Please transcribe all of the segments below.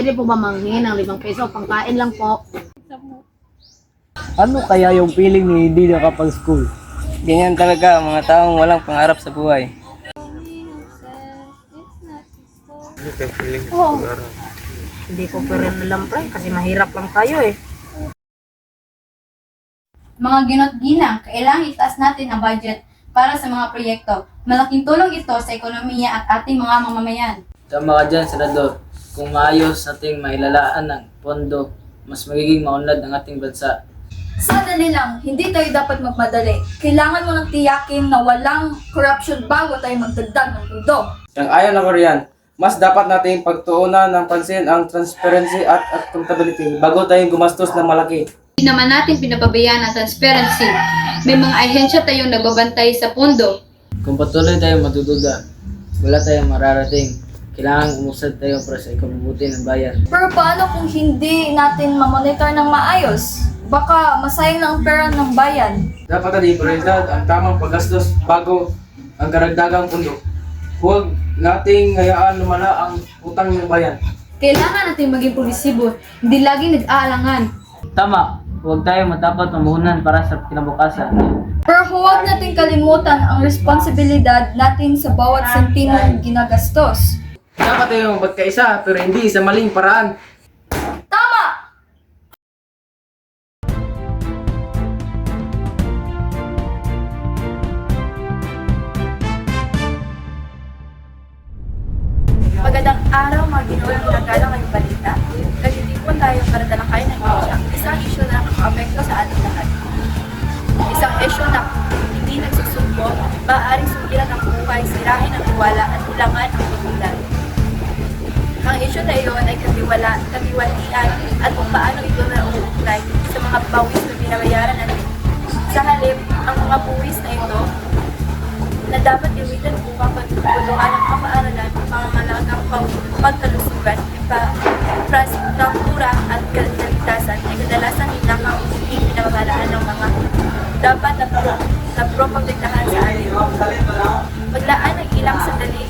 pwede po ba manghin ng limang peso? Pangkain lang po. Ano kaya yung feeling ni hindi nakapag-school? Ganyan talaga ang mga taong walang pangarap sa buhay. Hindi ko pa rin alam, pre, kasi mahirap lang tayo eh. Mga ginot ginang, kailangan itaas natin ang budget para sa mga proyekto. Malaking tulong ito sa ekonomiya at ating mga mamamayan. Tama ka dyan, Senador. Kung maayos nating mailalaan ng pondo, mas magiging maunlad ang ating bansa. Sadali lang, hindi tayo dapat magmadali. Kailangan mo nang tiyakin na walang corruption bago tayo magdagdag ng pundo. Yang ayon ako riyan, mas dapat nating pagtuunan ng pansin ang transparency at accountability bago tayong gumastos ng malaki. Hindi naman natin pinapabayaan ang transparency. May mga ahensya tayong nagbabantay sa pondo. Kung patuloy tayong matutuda, wala tayong mararating. Kailangan umusad tayo para sa ikabubuti ng bayan. Pero paano kung hindi natin mamonitor ng maayos? Baka masayang na ang pera ng bayan. Dapat natin prioridad ang tamang paggastos bago ang karagdagang pundo. Huwag nating hayaan lumala ang utang ng bayan. Kailangan natin maging progresibo, hindi laging nag-aalangan. Tama, huwag tayo matapot mamuhunan para sa kinabukasan. Pero huwag natin kalimutan ang responsibilidad natin sa bawat sentimong ginagastos. Dapat tayong magkaisa pero hindi sa maling paraan. Tama! Magandang araw mga ginulang nagagalang ngayong balita. Nagtitipon tayo para talakayin ng isya. Isang isyu na nakakapekto sa ating lahat. Isang isyu na hindi nagsusumpo, maaaring sugilan ang buhay, sirain ang tiwala at ilangan ang pagkulan. Ang isyu na iyon ay katiwala, katiwalian at kung paano ito na uugnay sa mga pawis na binabayaran natin. Sa halip, ang mga buwis na ito na dapat gamitin upang pagtutulungan ng pamaaralan, pamamalagang pagkalusugan, pa, infrastruktura at kaligtasan ay kadalasan hindi pinamamalaan ng mga dapat na, pro, na proprotektahan sa atin. Maglaan ng ilang sandali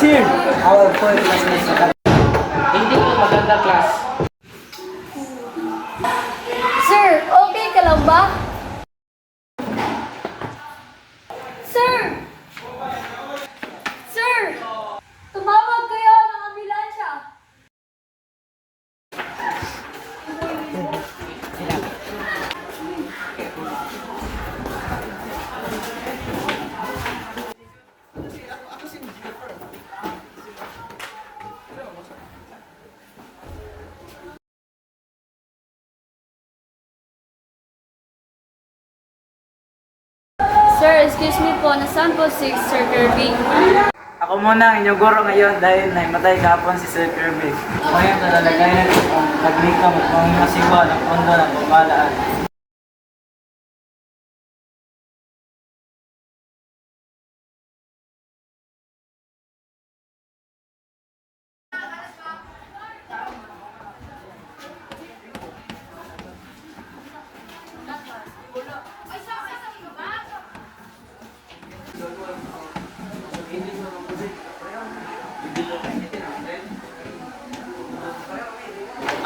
Here? Our classmates. Hindi po maganda, class. Sir, excuse me po, nasaan po si Sir Kirby? Ako muna ang inyong guro ngayon dahil naimatay kahapon si Sir Kirby. Ngayon nalalagayan ang paglikam at pangingasiwa ng pondo ng pamalaan.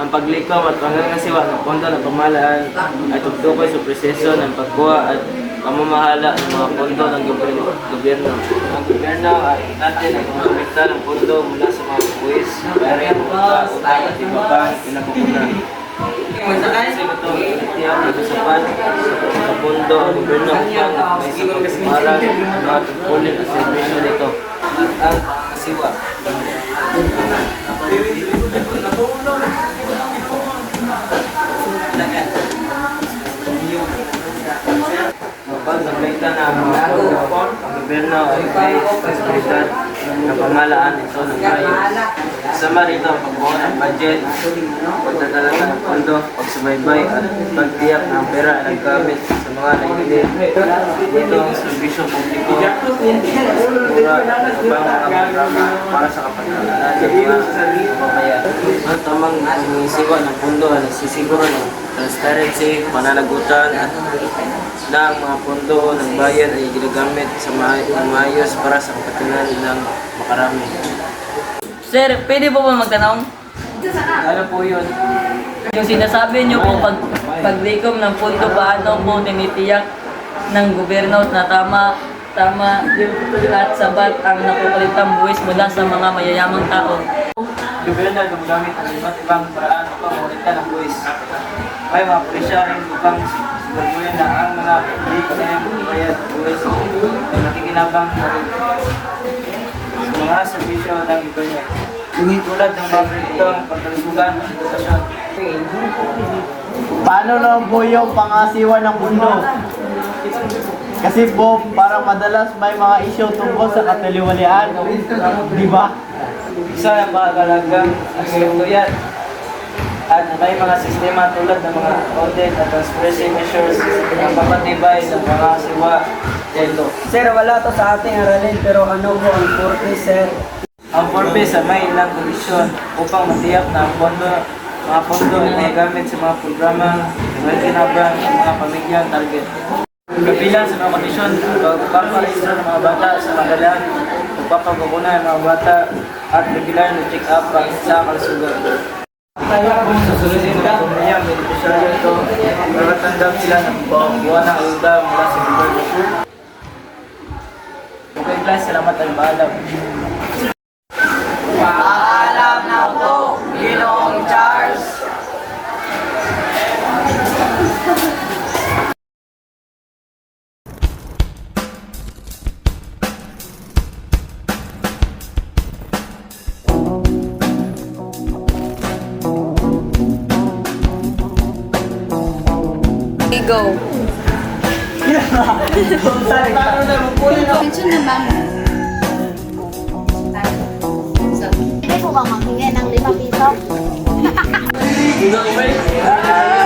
Ang paglikom at pangangasiwa ng pondo ng pamahalaan ay tugtukoy sa proseso ng pagkuha at pamamahala ng mga pondo ng gobyerno. gobyerno. Ang gobyerno ay natin ay kumamita ng pondo mula sa mga buwis, bayarin, utang, utang at iba pang pinapupunan. Kasi ito, tiyak na kasapan sa pondo ang gobyerno upang may sa ng mga tungkulin at servisyo nito. At ang kasiwa. Naglita na ang mga pondo, ang gobyerno ay may responsibilidad ng pamalaan ito ng bayan. Kasama rito ang pagbuo ng budget, pagdadala ng pondo, pagsubaybay at pagtiyak ng pera ay naggamit sa mga nainili. Dito ang servisyo publiko, mura at ibang mga programa para sa kapatalanan ng mga mamamayan. Ang tamang pangisiwa ng pondo ay nagsisiguro ng transparency, pananagutan at na ang mga pondo ng bayan ay ginagamit sa ma- ng maayos para sa kapatinan ng makarami. Sir, pwede po ba magtanong? Ano po yun? Yung sinasabi niyo po pag paglikom ng pondo paano po tinitiyak ng gobyerno na tama tama at sabat ang napupalitang buwis mula sa mga mayayamang tao. Gobyerno gumagamit ng iba't ibang paraan upang maulitan ang buwis. May mga presya rin upang siguraduhin na ang mga na bayad ay nakikinabang sa mga servisyo ng gobyerno. Tulad ng mga proyektong pagkalusugan at edukasyon. Paano naman po yung pangasiwa ng mundo? Kasi po, parang madalas may mga issue tungkol sa kataliwalian. Di ba? Isa ang pagkalagang aspekto yan. At may mga sistema tulad ng mga audit at transparency measures na papatibay ng mga siwa dito. Sir, wala to sa ating aralin, pero ano po ang purpose, sir? Ang purpose ay may ilang kondisyon upang matiyak na ang pondo, mga pondo ay gamit sa mga programa may kinabang ng mga pamilyang target. Kabilang sa mga kondisyon, pagpaparehistro ng mga bata sa magalang, pagpapagkukunan ng mga bata at regular na check-up ang sa kalusugan. Kung susunodin ng pamilyang beneficiaryo ito, magtatandang sila ng buwan ng ayuda mula sa gobyerno. Okay, class, salamat at paalam. Mention na ba mo? Hindi po ba manghingi ng 5 piso?